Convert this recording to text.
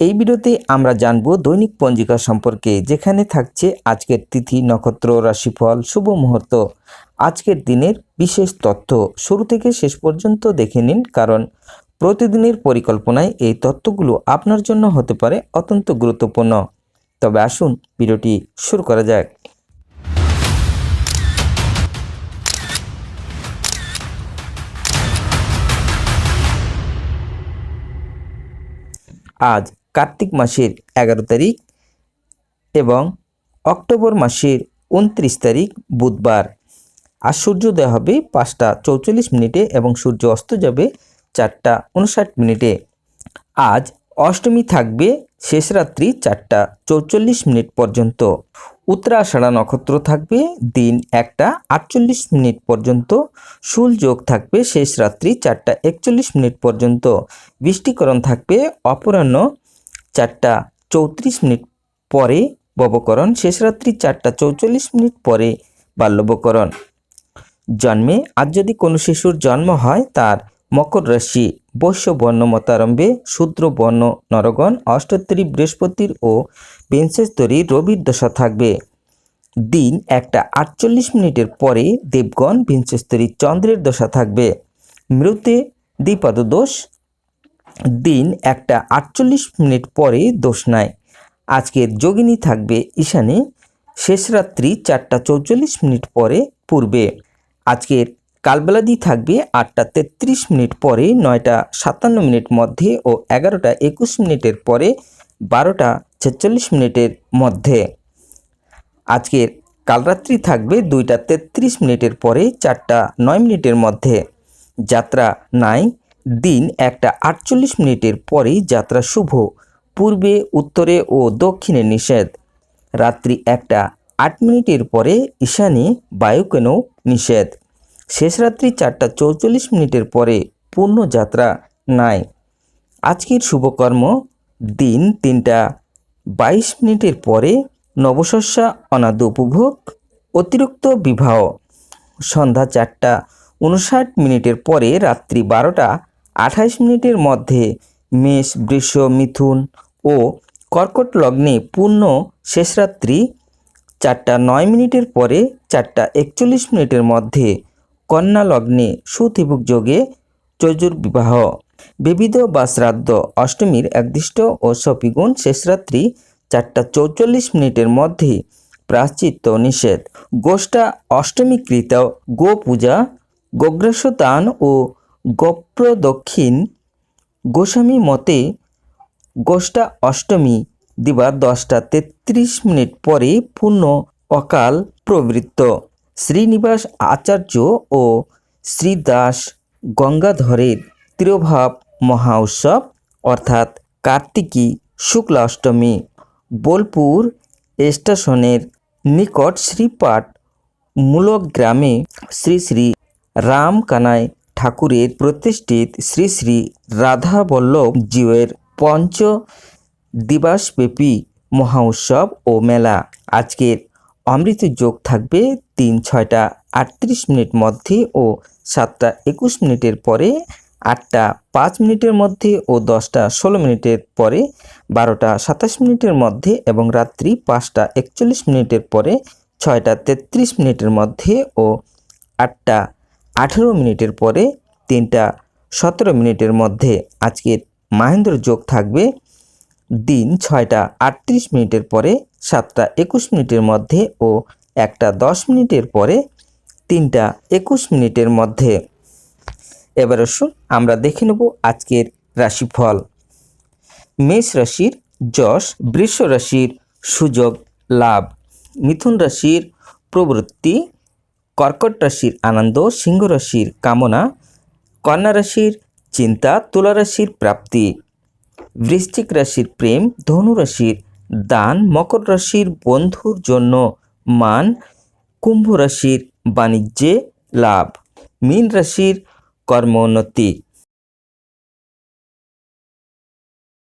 এই ভিডিওতে আমরা জানব দৈনিক পঞ্জিকা সম্পর্কে, যেখানে থাকছে আজকের তিথি, নক্ষত্র, রাশিফল, শুভ মুহূর্ত। আজকের দিনের বিশেষ তথ্য, শুরু থেকে শেষ পর্যন্ত দেখে নিন, কারণ প্রতিদিনের পরিকল্পনায় এই তথ্যগুলো আপনার জন্য হতে পারে অত্যন্ত গুরুত্বপূর্ণ। তবে আসুন ভিডিওটি শুরু করা যাক। আজ কার্তিক মাসের এগারো তারিখ এবং অক্টোবর মাসের উনত্রিশ তারিখ বুধবার। আর সূর্যোদয় হবে পাঁচটা চৌচল্লিশ মিনিটে এবং সূর্য অস্ত যাবে চারটা উনষাট মিনিটে। আজ অষ্টমী থাকবে শেষ রাত্রি চারটা চৌচল্লিশ মিনিট পর্যন্ত। উত্তরাষাঢ়া নক্ষত্র থাকবে দিন একটা আটচল্লিশ মিনিট পর্যন্ত। শুল থাকবে শেষ রাত্রি চারটা একচল্লিশ মিনিট পর্যন্ত। বৃষ্টিকরণ থাকবে অপরাহ্ন চারটা চৌত্রিশ মিনিট পরে ববকরণ, শেষ রাত্রি চারটা চৌচল্লিশ মিনিট পরে বাল্যবকরণ। জন্মে আজ যদি কোনো শিশুর জন্ম হয়, তার মকর রাশি, বৈশ্য বর্ণ মতারম্ভে শূদ্র বর্ণ, নরগণ অষ্টোত্তরী বৃহস্পতির ও বিংশস্তরী রবির দশা থাকবে। দিন একটা আটচল্লিশ মিনিটের পরে দেবগণ বিংশস্তরী চন্দ্রের দশা থাকবে। মৃতে দ্বিপাদ দোষ দিন একটা আটচল্লিশ মিনিট পরে দোষ নেয় আজকের যোগিনী থাকবে ঈশানে, শেষ রাত্রি চারটা চৌচল্লিশ মিনিট পরে পূর্বে। আজকের কালবেলাদি থাকবে আটটা তেত্রিশ মিনিট পরে, নয়টা সাতান্ন মিনিট মধ্যে ও এগারোটা একুশ মিনিটের পরে, বারোটা ছেচল্লিশ মিনিটের মধ্যে। আজকের কালরাত্রি থাকবে দুইটা তেত্রিশ মিনিটের পরে, চারটা নয় মিনিটের মধ্যে। যাত্রা নাই দিন একটা আটচল্লিশ মিনিটের পরেই যাত্রা শুভ, পূর্বে, উত্তরে ও দক্ষিণে নিষেধ। রাত্রি একটা আট মিনিটের পরে ঈশানে বায়ুকেনও নিষেধ। শেষ রাত্রি চারটা চৌচল্লিশ মিনিটের পরে পূর্ণ যাত্রা নাই। আজকের শুভকর্ম, দিন তিনটা বাইশ মিনিটের পরে নবশস্যা অনাদ্য উপভোগ, অতিরিক্ত বিবাহ। সন্ধ্যা চারটা উনষাট মিনিটের পরে রাত্রি বারোটা আঠাইশ মিনিটের মধ্যে মেষ, বৃষ, মিথুন ও কর্কট লগ্নে পূর্ণ শেষরাত্রি চারটা নয় মিনিটের পরে চারটা একচল্লিশ মিনিটের মধ্যে কন্যা লগ্নে সুতিভুক যোগে চজুর বিবাহ বিবিধ বা শ্রাদ্ধ অষ্টমীর একদিষ্ট ও সপিগুণ শেষরাত্রি চারটা চৌচল্লিশ মিনিটের মধ্যে প্রাশ্চিত্য নিষেধ। গোষ্ঠা অষ্টমীকৃত গো পূজা গোগ্রাস দান ও গোপ্রদক্ষিণ গোস্বামী মতে গোষ্ঠা অষ্টমী দিবা দশটা তেত্রিশ মিনিট পরে পূর্ণ অকাল প্রবৃত্ত। শ্রীনিবাস আচার্য ও শ্রীদাস গঙ্গাধরের তিরোভাব মহা উৎসব, অর্থাৎ কার্তিকী শুক্লা অষ্টমী, বোলপুর স্টেশনের নিকট শ্রীপাঠ মূলক গ্রামে শ্রী শ্রী রাম কানাই ঠাকুরের প্রতিষ্ঠিত শ্রী শ্রী রাধাবল্লভ জিউয়ের পঞ্চ দিবাসব্যাপী মহা ও মেলা। আজকের অমৃত যোগ থাকবে তিন, ছয়টা, আটত্রিশ মিনিট মধ্যে ও সাতটা একুশ মিনিটের পরে, আটটা পাঁচ মিনিটের মধ্যে ও দশটা ষোলো মিনিটের পরে, বারোটা সাতাশ মিনিটের মধ্যে এবং রাত্রি পাঁচটা একচল্লিশ মিনিটের পরে, ছয়টা তেত্রিশ মিনিটের মধ্যে ও আটটা আঠেরো মিনিটের পরে তিনটা সতেরো মিনিটের মধ্যে আজকের মাহেন্দ্র যোগ থাকবে। দিন ছয়টা আটত্রিশ মিনিটের পরে, সাতটা একুশ মিনিটের মধ্যে ও একটা দশ মিনিটের পরে তিনটা একুশ মিনিটের মধ্যে। এবার আসুন আমরা দেখে নেব আজকের রাশিফল। মেষ রাশির যশ, বৃষ রাশির সুযোগ, লাভ। মিথুন রাশির প্রবৃত্তি কর্কট রাশির আনন্দ সিংহ রাশির কামনা কন্যা রাশির চিন্তা তুলা রাশির প্রাপ্তি। বৃশ্চিক রাশির প্রেম ধনু রাশির দান মকর রাশির বন্ধুর জন্য মান কুম্ভ রাশির বাণিজ্যে লাভ। মীন রাশির কর্মোন্নতি।